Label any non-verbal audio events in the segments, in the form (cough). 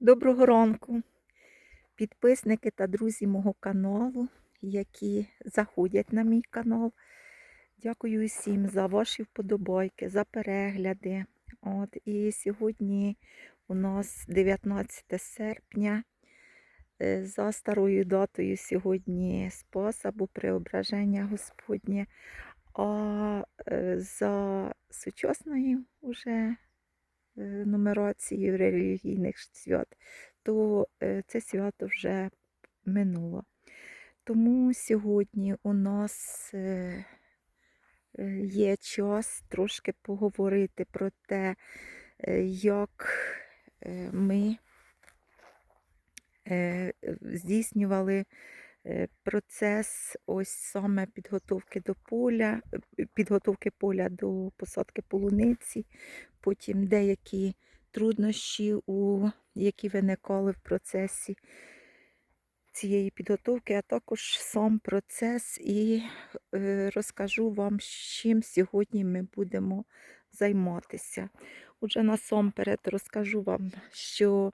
Доброго ранку, підписники та друзі мого каналу, які заходять на мій канал. Дякую всім за ваші вподобайки, за перегляди. От, і сьогодні у нас 19 серпня. Е, За старою датою сьогодні Спас або Преображення Господнє. А е, за сучасною уже е, нумерацією релігійних свят, то е, це свято вже минуло. Тому сьогодні у нас е, е, є час трошки поговорити про те, е, як е, ми е, здійснювали е, процес ось саме підготовки до поля, е, підготовки поля до посадки полуниці, потім деякі труднощі, у, які виникали в процесі цієї підготовки, а також сам процес і е, розкажу вам, з чим сьогодні ми будемо займатися. Отже, насамперед розкажу вам, що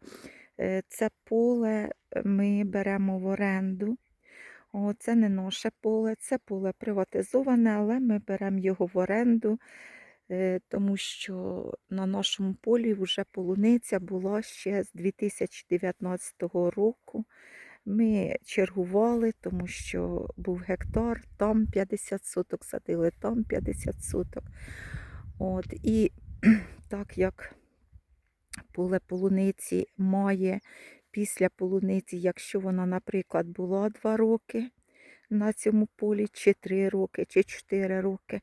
е, це поле ми беремо в оренду. О, це не наше поле, це поле приватизоване, але ми беремо його в оренду, е, тому що на нашому полі вже полуниця була ще з 2019 року. Ми чергували, тому що був гектар, там 50 соток садили, там 50 соток. От, і (clears throat) так як поле полуниці має після полуниці, якщо вона, наприклад, була 2 роки на цьому полі, чи 3 роки, чи 4 роки,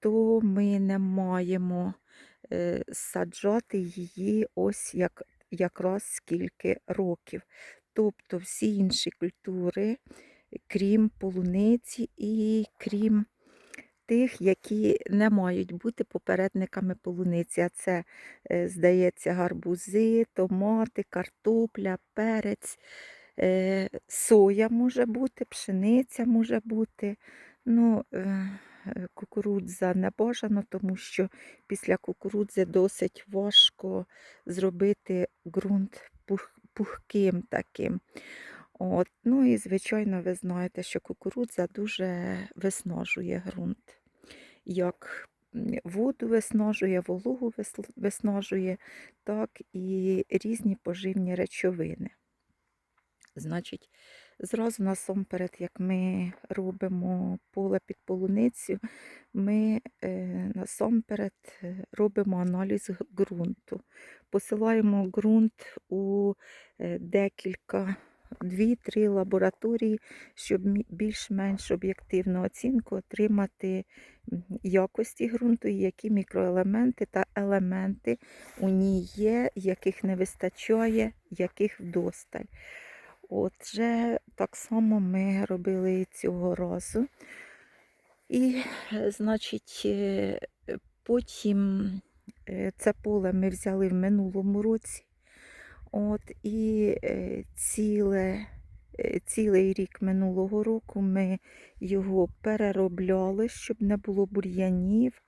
то ми не маємо е, саджати її ось як, якраз скільки років. Тобто всі інші культури, крім полуниці і крім тих, які не мають бути попередниками полуниці. А це, е, здається, гарбузи, томати, картопля, перець, е, соя може бути, пшениця може бути. Ну, е, кукурудза не бажано, тому що після кукурудзи досить важко зробити ґрунт пух- пухким таким. От. Ну і, звичайно, ви знаєте, що кукурудза дуже виснажує ґрунт. Як воду виснажує, вологу вис- виснажує, так і різні поживні речовини. Значить, зразу насамперед, як ми робимо поле під полуницю, ми е, насамперед е, робимо аналіз ґрунту. Посилаємо ґрунт у е, декілька, дві-три лабораторії, щоб більш-менш об'єктивну оцінку отримати якості ґрунту, які мікроелементи та елементи у ній є, яких не вистачає, яких вдосталь. Отже, так само ми робили цього разу. І, е, значить, е, потім е, це поле ми взяли в минулому році. От, і е, ціле, е, цілий рік минулого року ми його переробляли, щоб не було бур'янів.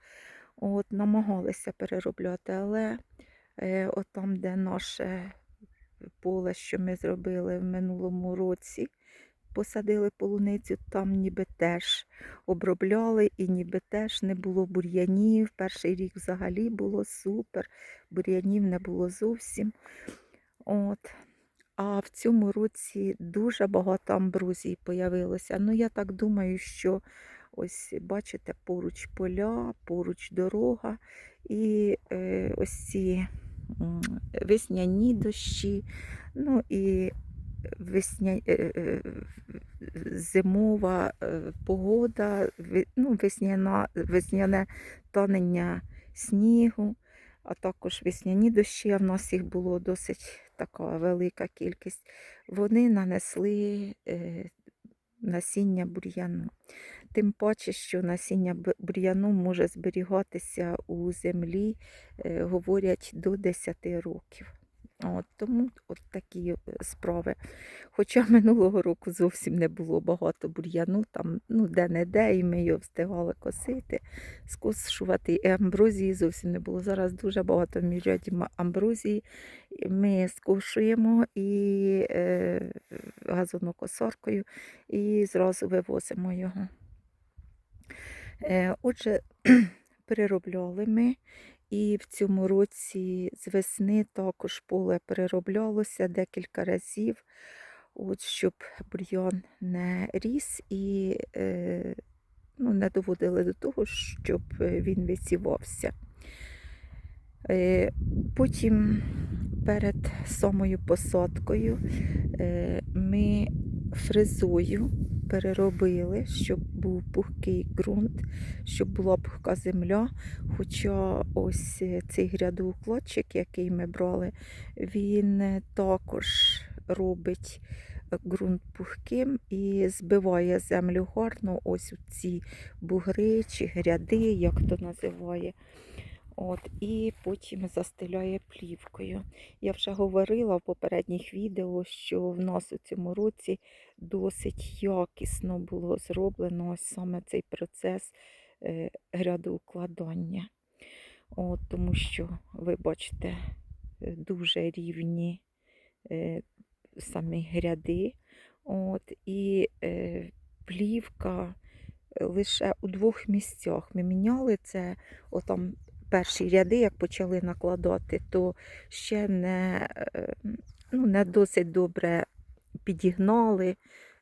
От, намагалися переробляти, але е, от там, де наше поле, що ми зробили в минулому році, посадили полуницю, там ніби теж обробляли і ніби теж не було бур'янів. Перший рік взагалі було супер, бур'янів не було зовсім. От. А в цьому році дуже багато амброзії появилося. Ну, я так думаю, що ось бачите, поруч поля, поруч дорога, і е, ось ці весняні дощі, ну і весня, е, е, зимова е, погода, ну, весняна, весняне танення снігу, а також весняні дощі, а в нас їх було досить така велика кількість. Вони нанесли е, насіння бур'яну. Тим паче, що насіння бур'яну може зберігатися у землі, е, говорять, до 10 років. От, тому от такі е, справи. Хоча минулого року зовсім не було багато бур'яну, там ну, де-не-де, і ми його встигали косити, скошувати. І амброзії зовсім не було. Зараз дуже багато в міжряді амброзії. Ми скошуємо і е, газонокосаркою і зразу вивозимо його. Е, отже, (clears throat) переробляли ми. І в цьому році з весни також поле перероблялося декілька разів, от, щоб бур'ян не ріс і е, ну, не доводили до того, щоб е, він висівався. Е, потім перед самою посадкою е, ми фрезою переробили, щоб був пухкий ґрунт, щоб була пухка земля. Хоча ось е, цей грядоукладчик, який ми брали, він також робить ґрунт пухким і збиває землю гарно, ось у ці бугри чи гряди, як то називає. От, і потім застеляє плівкою. Я вже говорила в попередніх відео, що в нас у цьому році досить якісно було зроблено ось саме цей процес е, грядоукладання. От, тому що, ви бачите, е, дуже рівні е, самі гряди. От, і е, плівка лише у двох місцях. Ми міняли це отам перші ряди, як почали накладати, то ще не, е, ну, не досить добре підігнали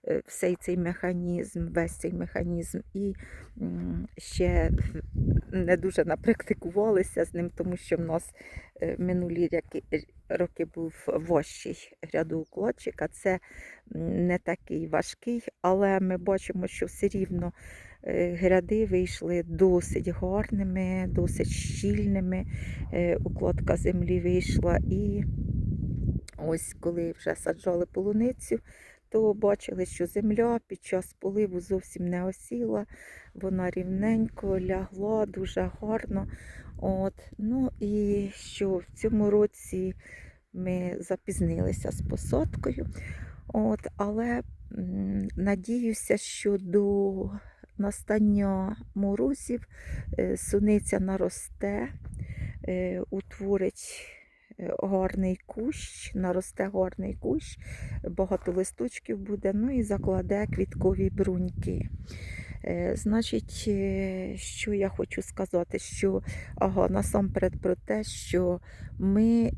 е, всей цей механізм, весь цей механізм, і ще не дуже напрактикувалися з ним, тому що в нас е, минулі роки, був важчий грядоукладчик, а це не такий важкий, але ми бачимо, що все рівно гряди вийшли досить гарними, досить щільними. Е, Укладка землі вийшла і ось коли вже саджали полуницю, то бачили, що земля під час поливу зовсім не осіла, вона рівненько лягла, дуже гарно. От. Ну і що в цьому році ми запізнилися з посадкою. От, але надіюся, що до настання морозів е, суниця наросте, е, утворить е, гарний кущ, наросте гарний кущ, багато листочків буде, ну і закладе квіткові бруньки. Значить, що я хочу сказати, що ага, насамперед про те, що ми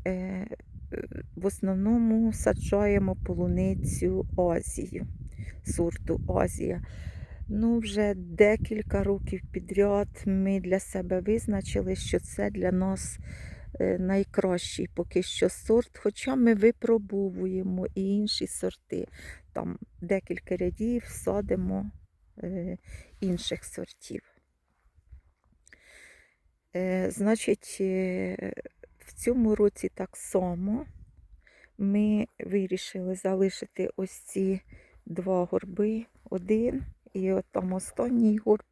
в основному саджаємо полуницю Азію, сорту Азія. Ну, вже декілька років підряд ми для себе визначили, що це для нас е, найкращий поки що сорт, хоча ми випробовуємо і інші сорти. Там декілька рядів садимо е, інших сортів. Е, Значить, в цьому році так само ми вирішили залишити ось ці два горби. Один і от останній горб.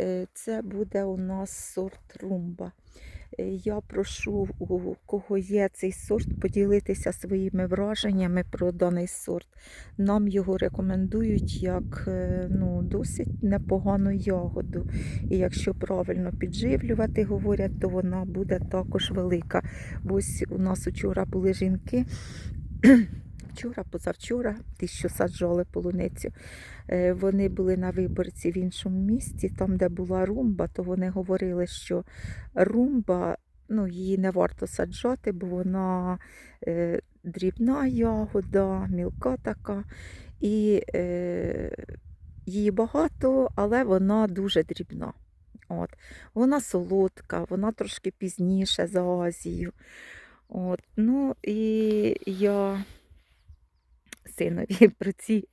Е, Це буде у нас сорт румба. Е, Я прошу, у кого є цей сорт, поділитися своїми враженнями про даний сорт. Нам його рекомендують як е, ну, досить непогану ягоду. І якщо правильно підживлювати, говорять, то вона буде також велика. Ось у нас вчора були жінки. Вчора, позавчора, ті, що саджали полуницю, е, вони були на виборці в іншому місті, там, де була румба, то вони говорили, що румба, ну, її не варто саджати, бо вона е, дрібна ягода, мілка така, і е, її багато, але вона дуже дрібна. От. Вона солодка, вона трошки пізніше за Азію. От. Ну, і я синові (laughs) про ці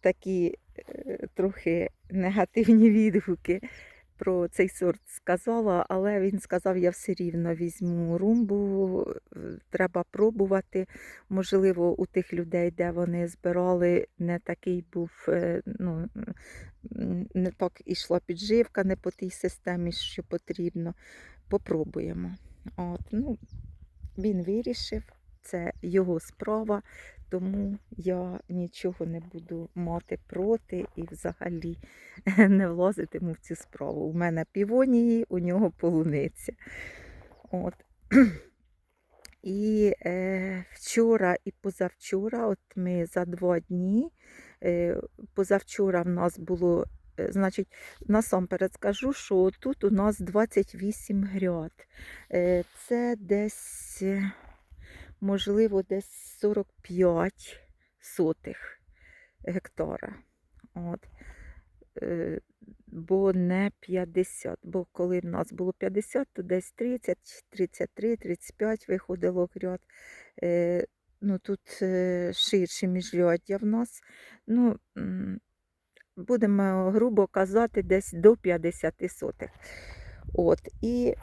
такі е, трохи негативні відгуки про цей сорт сказала, але він сказав, я все рівно візьму румбу, е, треба пробувати. Можливо, у тих людей, де вони збирали, не такий був, е, ну, не так ішла підживка, не по тій системі, що потрібно. Попробуємо. От, ну, він вирішив це його справа, тому я нічого не буду мати проти і взагалі (laughs) не влазитиму в цю справу. У мене півонії, у нього полуниця. От. (clears throat) І е, вчора і позавчора, от ми за два дні, е, позавчора в нас було, е, значить, насамперед скажу, що тут у нас 28 гряд. Е, це десь, можливо, десь 45 сотих гектара. От. Е, бо не 50. Бо коли в нас було 50, то десь 30, 33, 35 виходило гряд. Е, ну, тут е, ширше міжряддя в нас. Ну, будемо грубо казати, десь до 50 сотих. От, і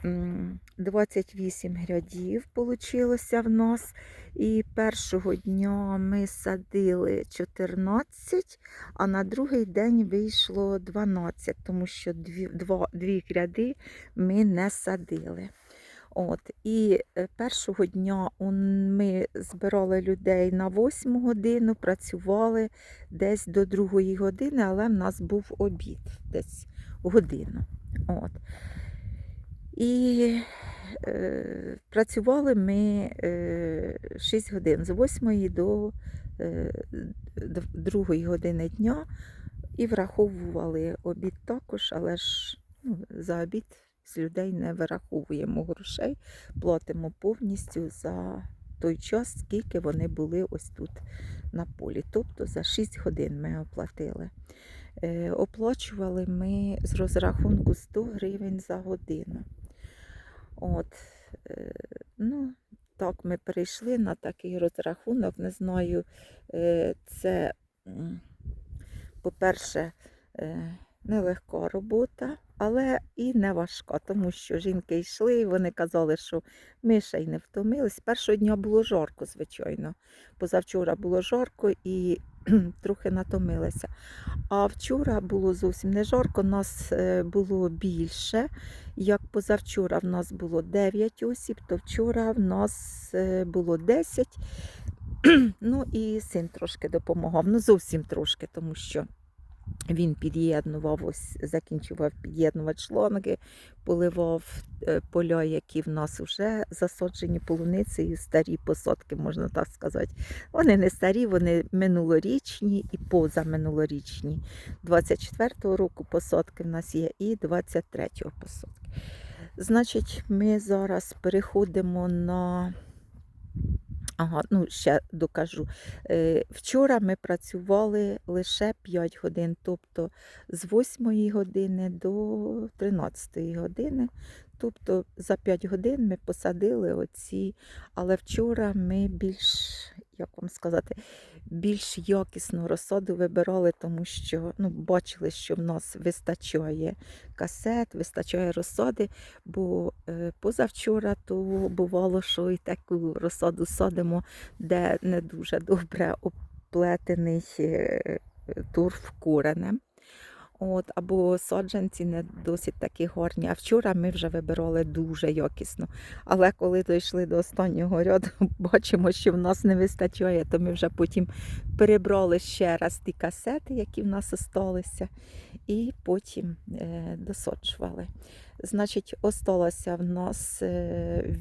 28 грядів вийшло в нас. І першого дня ми садили 14, а на другий день вийшло 12, тому що дві, два, дві гряди ми не садили. От, і е, першого дня ми збирали людей на 8 годину, працювали десь до 2 години, але в нас був обід десь годину. От. І е, працювали ми е, 6 годин з 8 до, е, 2 години дня і враховували обід також, але ж ну, за обід з людей не вираховуємо грошей, платимо повністю за той час, скільки вони були ось тут на полі. Тобто за 6 годин ми оплатили. Е, Оплачували ми з розрахунку 100 гривень за годину. От, е, ну, так, ми перейшли на такий розрахунок. Не знаю, е, це, по-перше, е, нелегка робота, але і не важка, тому що жінки йшли, і вони казали, що ми ще й не втомились. Першого дня було жарко, звичайно. Позавчора було жарко і (clears throat) трохи натомилася. А вчора було зовсім не жарко, нас е, було більше. Як позавчора в нас було 9 осіб, то вчора в нас е, було 10. (clears throat) Ну і син трошки допомагав. Ну зовсім трошки, тому що він під'єднував, ось закінчував під'єднувати шланги, поливав е, поля, які в нас вже засаджені полуницею, старі посадки, можна так сказати. Вони не старі, вони минулорічні і позаминулорічні. 24-го року посадки в нас є і 23-го посадки. Значить, ми зараз переходимо на. Ага, ну ще докажу. Е, Вчора ми працювали лише 5 годин, тобто з 8 години до 13 години. Тобто за 5 годин ми посадили оці, але вчора ми більш, як вам сказати, більш якісну розсаду вибирали, тому що ну, бачили, що в нас вистачає касет, вистачає розсади, бо е, позавчора то бувало, що і таку розсаду садимо, де не дуже добре оплетений е, торф коренем. От, або саджанці не досить такі гарні. А вчора ми вже вибирали дуже якісно. Але коли дійшли до останнього ряду, (laughs) бачимо, що в нас не вистачає, то ми вже потім перебрали ще раз ті касети, які в нас залишилися, і потім е, досаджували. Значить, осталася в нас е,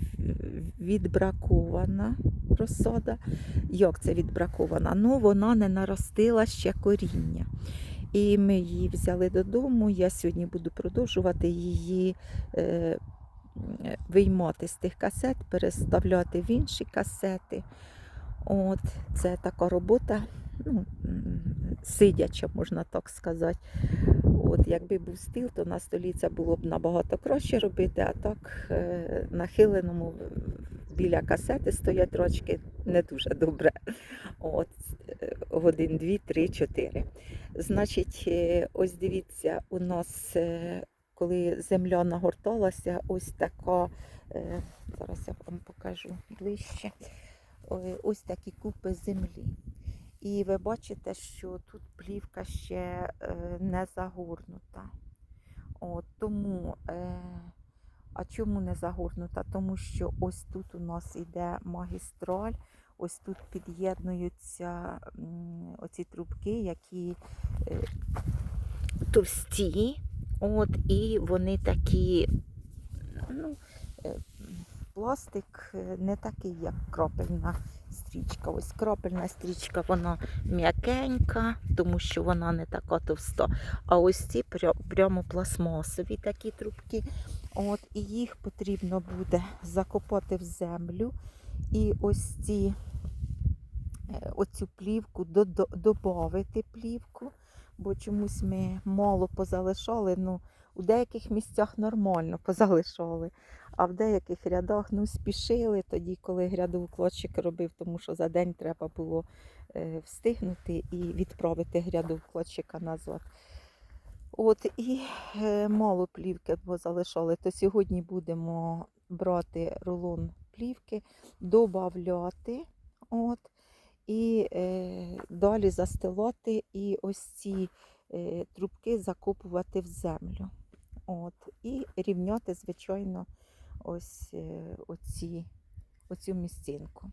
відбракована розсада. Як це відбракована? Ну, вона не наростила ще коріння. І ми її взяли додому. Я сьогодні буду продовжувати її е, виймати з тих касет, переставляти в інші касети. От, це така робота, ну, сидяча, можна так сказати. От, якби був стіл, то на столі це було б набагато краще робити, а так е, нахиленому біля касети стоять рочки не дуже добре. От, е, годин, дві, три, чотири. Значить, е, ось дивіться, у нас, е, коли земля нагорталася, ось така, зараз я вам покажу ближче, ось такі купи землі. І ви бачите, що тут плівка ще не загорнута. От, тому А чому не загорнута? Тому що ось тут у нас йде магістраль, ось тут під'єднуються оці трубки, які е, товсті, от, і вони такі, ну, е, пластик е, не такий, як кропельна стрічка. Ось кропельна стрічка, вона м'якенька, тому що вона не така товста. А ось ці прямо пластмасові такі трубки. От, і їх потрібно буде закопати в землю. І ось ці, е, оцю плівку додати плівку, бо чомусь ми мало позалишали. Ну, у деяких місцях нормально позалишали, а в деяких рядах ну, спішили тоді, коли грядовкладчик робив, тому що за день треба було е, встигнути і відправити грядовкладчика назад. От і е, мало плівки позалишали, то сьогодні будемо брати рулон плівки, додавати, от, і е, далі застилати і ось ці е, трубки закопувати в землю. От, і рівняти, звичайно, ось е, оці, оцю місцинку.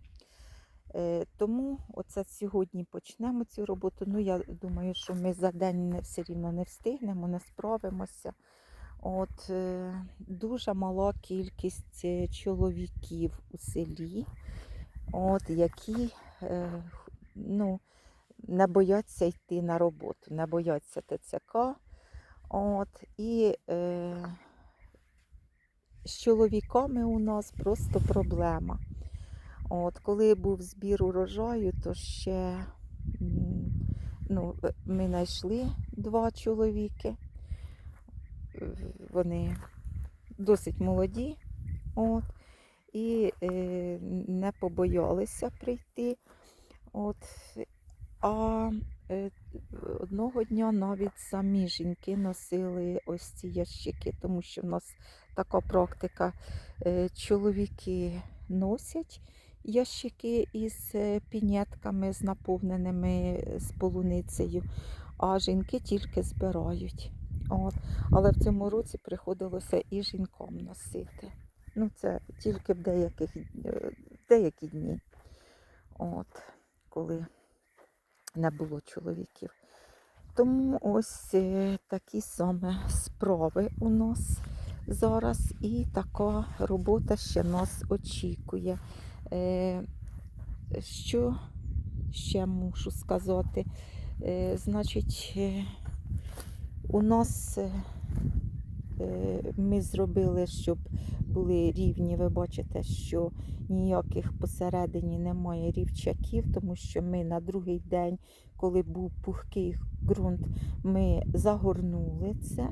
Е, Тому оце сьогодні почнемо цю роботу. Ну, я думаю, що ми за день все рівно не встигнемо, не справимося. От, е, дуже мала кількість чоловіків у селі, от, які ну, не бояться йти на роботу, не бояться ТЦК. От, і е, з чоловіками у нас просто проблема. От, коли був збір урожаю, то ще ну, е, ми знайшли два чоловіки. Вони досить молоді. От, і е, не побоялися прийти. От, а е, одного дня навіть самі жінки носили ось ці ящики, тому що в нас така практика. Е, чоловіки носять ящики із е, пінетками, з наповненими е, з полуницею, а жінки тільки збирають. От. Але в цьому році приходилося і жінкам носити. Ну, це тільки в деяких, деякі дні, от, коли не було чоловіків. Тому ось е, такі саме справи у нас зараз, і така робота ще нас очікує. Е, Що ще мушу сказати? Е, Значить, у нас ми зробили, щоб були рівні. Ви бачите, що ніяких посередині немає рівчаків, тому що ми на другий день, коли був пухкий ґрунт, ми загорнули це.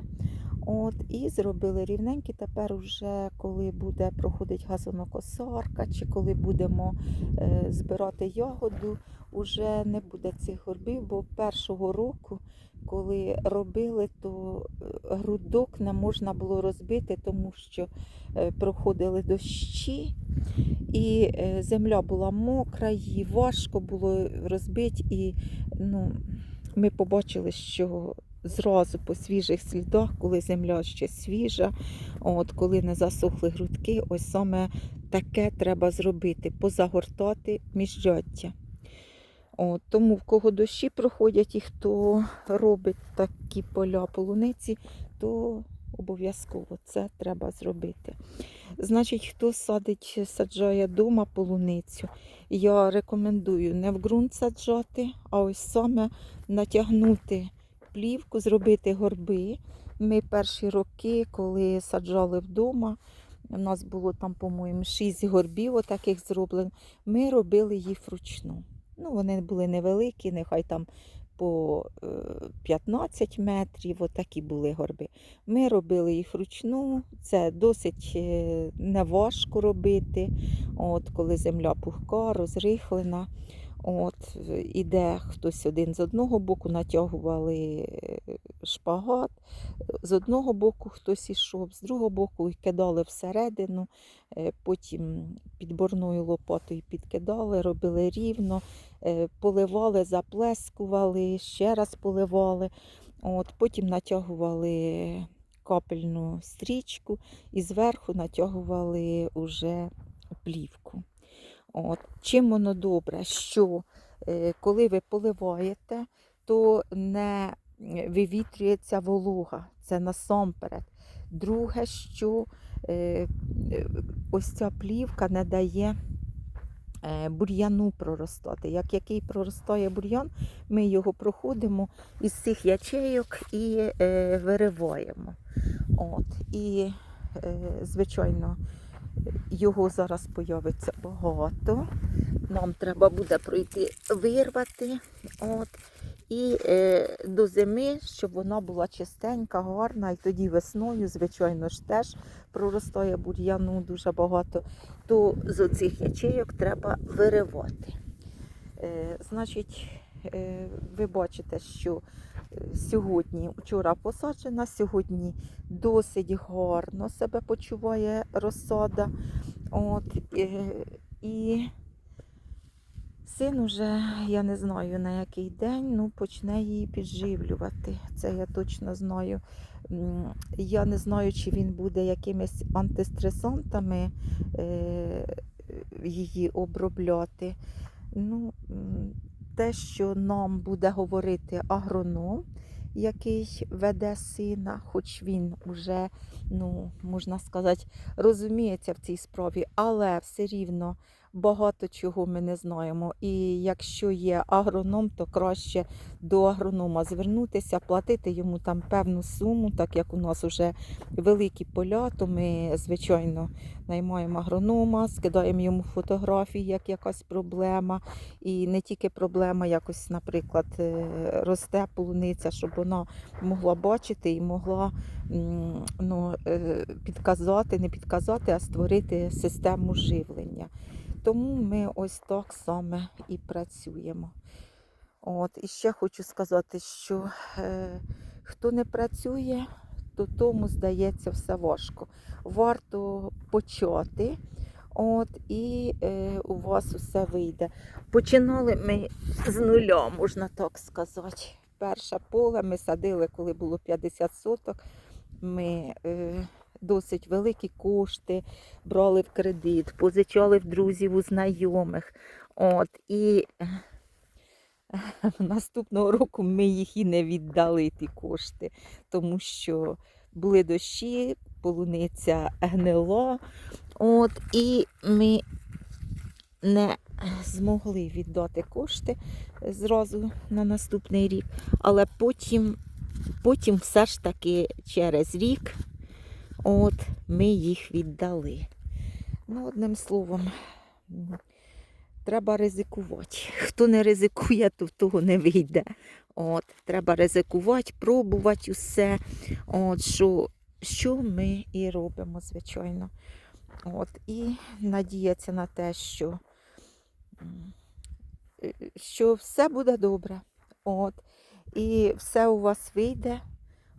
От, і зробили рівненькі. Тепер, уже, коли буде проходить газонокосарка, чи коли будемо е, збирати ягоду, уже не буде цих горбів, бо першого року, коли робили, то е, грудок не можна було розбити, тому що е, проходили дощі, і е, земля була мокра, її важко було розбити. І ну, ми побачили, що зразу по свіжих слідах, коли земля ще свіжа, от, коли не засохли грудки, ось саме таке треба зробити, позагортати міжжаття. От, тому в кого дощі проходять і хто робить такі поля полуниці, то обов'язково це треба зробити. Значить, хто садить, саджає вдома полуницю, я рекомендую не в ґрунт саджати, а ось саме натягнути плівку, зробити горби. Ми перші роки, коли саджали вдома, у нас було там, по-моєму, 6 горбів отаких зроблено. Ми робили їх вручну. Ну, вони були невеликі, нехай там по е, 15 метрів, отакі були горби. Ми робили їх вручну, це досить е, неважко робити, от, коли земля пухка, розрихлена. От, іде хтось один з одного боку, натягували е, шпагат, з одного боку хтось ішов, з другого боку кидали всередину, е, потім підборною лопатою підкидали, робили рівно, е, поливали, заплескували, ще раз поливали. От, потім натягували капельну стрічку і зверху натягували уже плівку. От. Чим воно добре, що е, коли ви поливаєте, то не вивітрюється волога. Це насамперед. Друге, що е, е, ось ця плівка не дає е, бур'яну проростати. Як який проростає бур'ян, ми його проходимо із цих ячейок і е, вириваємо. От. І, е, звичайно, його зараз появиться багато. Нам треба буде пройти вирвати. От. І е, до зими, щоб вона була чистенька, гарна, і тоді весною, звичайно ж, теж проростає бур'яну дуже багато, то з оцих ячейок треба виривати. Е, значить, е, ви бачите, що сьогодні, вчора посаджена, сьогодні досить гарно себе почуває розсада. От, е, і син уже, я не знаю на який день, ну, почне її підживлювати. Це я точно знаю. Я не знаю, чи він буде якимись антистресантами е, її обробляти. Ну, те, що нам буде говорити агроном, який веде сина, хоч він вже, ну, можна сказати, розуміється в цій справі, але все рівно багато чого ми не знаємо. І якщо є агроном, то краще до агронома звернутися, платити йому там певну суму, так як у нас вже великі поля, то ми, звичайно, наймаємо агронома, скидаємо йому фотографії, як якась проблема. І не тільки проблема, якось, наприклад, е, росте полуниця, щоб вона могла бачити і могла ну, е, підказати, не підказати, а створити систему живлення. Тому ми ось так саме і працюємо. От, і ще хочу сказати, що е, хто не працює, то тому здається все важко. Варто почати, от, і е, у вас усе вийде. Починали ми з нуля, можна так сказати. Перше поле ми садили, коли було 50 соток. Ми е, досить великі кошти брали в кредит, позичали в друзів, у знайомих. От, і (laughs) наступного року ми їх і не віддали, ті кошти, тому що були дощі, полуниця гнила. От, і ми не змогли віддати кошти зразу на наступний рік, але потім, потім все ж таки через рік от, ми їх віддали. Ну, одним словом, треба ризикувати. Хто не ризикує, то в того не вийде. От, треба ризикувати, пробувати усе. От, що, що ми і робимо, звичайно. От, і надіятися на те, що, що все буде добре. От, і все у вас вийде,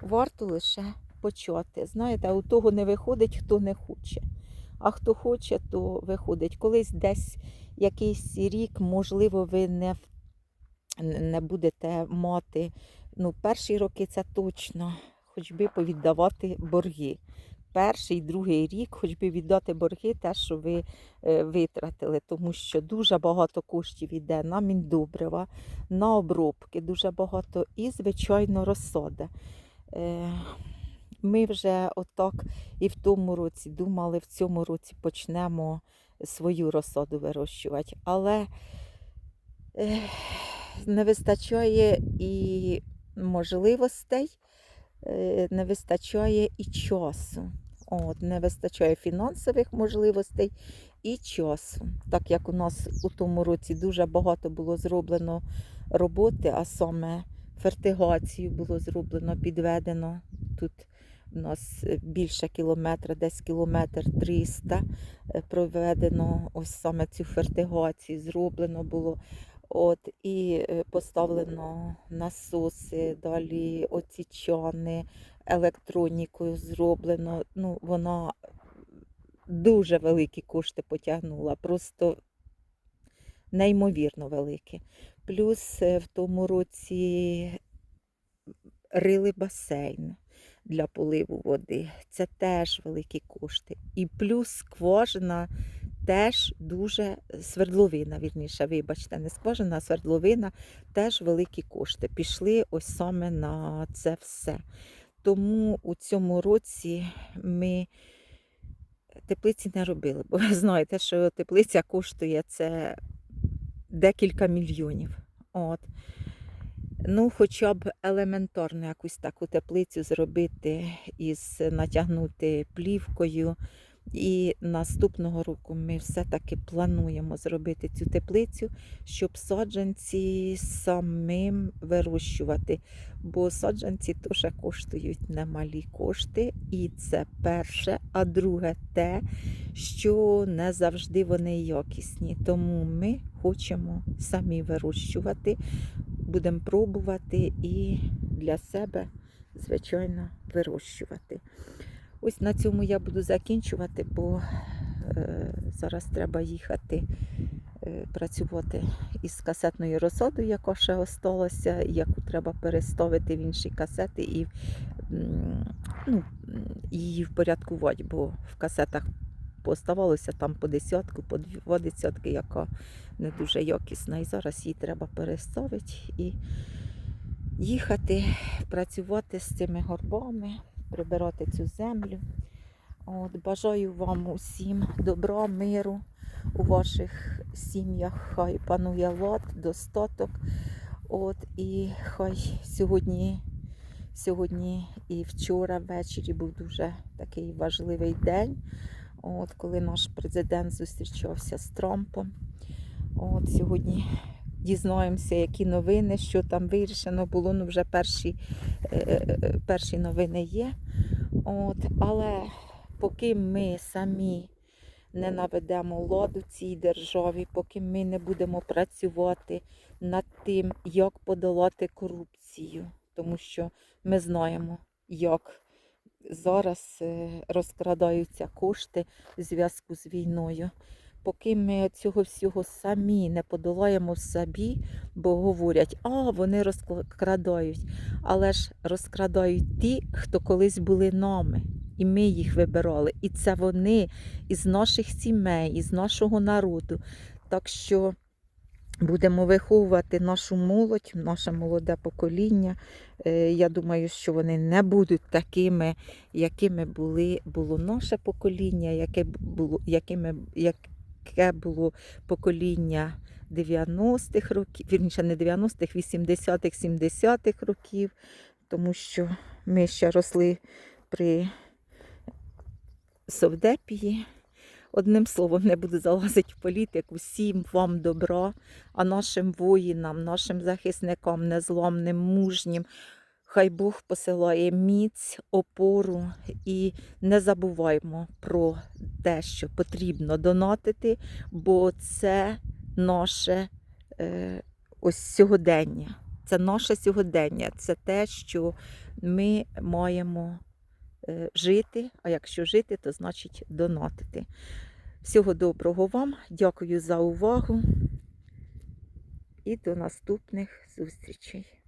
варто лише почати. Знаєте, у того не виходить, хто не хоче. А хто хоче, то виходить. Колись десь якийсь рік, можливо, ви не, не будете мати. Ну, перші роки це точно, хоч би повіддавати борги. Перший, другий рік, хоч би віддати борги, те, що ви е, витратили, тому що дуже багато коштів йде на міндобрива, на обробки, дуже багато і, звичайно, розсада. Ми вже отак і в тому році думали, в цьому році почнемо свою розсаду вирощувати. Але не вистачає і можливостей, е, не вистачає і часу. От, не вистачає фінансових можливостей і часу. Так як у нас у тому році дуже багато було зроблено роботи, а саме фертигацію було зроблено, підведено. Тут у нас е, більше кілометра, десь кілометр 300 е, проведено ось саме цю фертигацію, зроблено було. От, і е, поставлено насоси, далі оці чани, електронікою зроблено. Ну, вона дуже великі кошти потягнула, просто неймовірно великі. Плюс в тому році рили басейн. Для поливу води. Це теж великі кошти. І плюс скважина теж дуже свердловина, вірніше, вибачте, не скважина, а свердловина теж великі кошти. Пішли ось саме на це все. Тому у цьому році ми теплиці не робили, бо ви знаєте, що теплиця коштує це декілька мільйонів. От. Ну, хоча б елементарно якусь таку теплицю зробити із натягнути плівкою. І наступного року ми все-таки плануємо зробити цю теплицю, щоб саджанці самим вирощувати. Бо саджанці теж коштують немалі кошти. І це перше. А друге те, що не завжди вони якісні. Тому ми хочемо самі вирощувати, будемо пробувати і для себе, звичайно, вирощувати. Ось на цьому я буду закінчувати, бо е, зараз треба їхати е, працювати із касетною розсадою, яка ще осталася, яку треба переставити в інші касети і ну, її впорядкувати, бо в касетах поставалося там по десятку, по два десятки, яка не дуже якісна. І зараз її треба переставити і їхати, працювати з цими горбами, прибирати цю землю. От, бажаю вам усім добра, миру у ваших сім'ях. Хай панує лад, достаток. От, і хай сьогодні, сьогодні і вчора ввечері був дуже такий важливий день. От, коли наш президент зустрічався з Трампом. От, сьогодні дізнаємося, які новини, що там вирішено було. Ну, вже перші, е, е, перші новини є. От, але поки ми самі не наведемо ладу цій державі, поки ми не будемо працювати над тим, як подолати корупцію, тому що ми знаємо, як зараз е, розкрадаються кошти в зв'язку з війною. Поки ми цього всього самі не подолаємо собі, бо говорять, а вони розкрадають. Але ж розкрадають ті, хто колись були нами, і ми їх вибирали. І це вони із наших сімей, із нашого народу. Так що будемо виховувати нашу молодь, наше молоде покоління. Е, Я думаю, що вони не будуть такими, якими були, було наше покоління, яке було, якими, яке було покоління 90-х років, вірніше не 90-х, 80-х, 70-х років, тому що ми ще росли при Совдепії. Одним словом, не буду залазити в політику. Всім вам добра, а нашим воїнам, нашим захисникам, незламним, мужнім. Хай Бог посилає міць, опору і не забуваймо про те, що потрібно донатити, бо це наше е, ось сьогодення. Це наше сьогодення, це те, що ми маємо е, жити. А якщо жити, то значить донатити. Всього доброго вам, дякую за увагу і до наступних зустрічей.